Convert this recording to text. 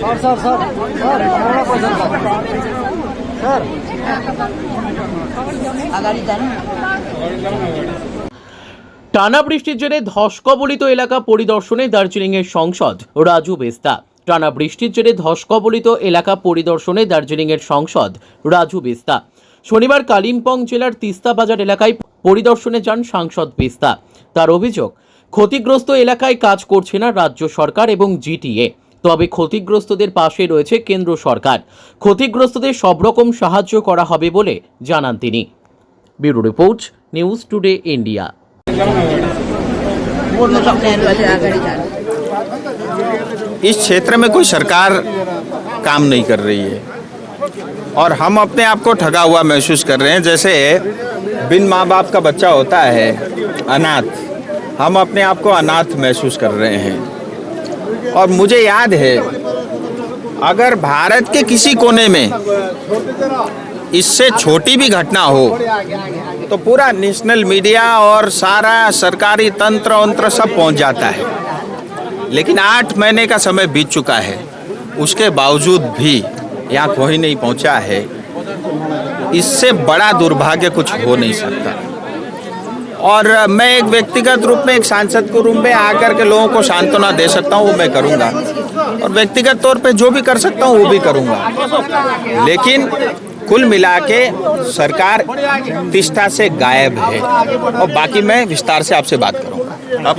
Sir sir sir sir sir টানা বৃষ্টির জেরে ধসকবলিত এলাকা পরিদর্শনে দার্জিলিংয়ের সংসদ, রাজু বেস্তা। টানা বৃষ্টির জেরে ধসকবলিত এলাকা পরিদর্শনে দার্জিলিংয়ের সংসদ, রাজু বেস্তা। শনিবার কালিম্পং জেলার তিস্তা বাজার এলাকায় পরিদর্শনে যান সাংসদ বেস্তা। তার অভিযোগ ক্ষতিগ্রস্ত এলাকায় কাজ করছে না রাজ্য সরকার এবং জিটিএ তবে ক্ষতিগ্রস্তদের পাশে রয়েছে কেন্দ্র সরকার ক্ষতিগ্রস্তদের সব রকম সাহায্য করা হবে বলে জানান তিনি bureau report news today India इस क्षेत्र में कोई सरकार काम नहीं कर रही है और हम अपने आप को ठगा हुआ महसूस कर रहे हैं जैसे बिन माँ बाप का बच्चा होता है अनाथ हम अपने आप को अनाथ महसूस कर रहे हैं। और मुझे याद है, अगर भारत के किसी कोने में इससे छोटी भी घटना हो तो पूरा नेशनल मीडिया और सारा सरकारी तंत्र वंत्र सब पहुँच जाता है। लेकिन आठ महीने का समय बीत चुका है। उसके बावजूद भी यहाँ कोई नहीं पहुँचा है। इससे बड़ा दुर्भाग्य कुछ हो नहीं सकता। और मैं एक व्यक्तिगत रूप में एक सांसद के रूप में आकर के लोगों को सांत्वना दे सकता हूँ, वो मैं करूँगा। और व्यक्तिगत तौर पे जो भी कर सकता हूँ, वो भी करूँगा। लेकिन कुल मिला के सरकार तिष्ठा से गायब है। और बाकी मैं विस्तार से आपसे बात करूँगा।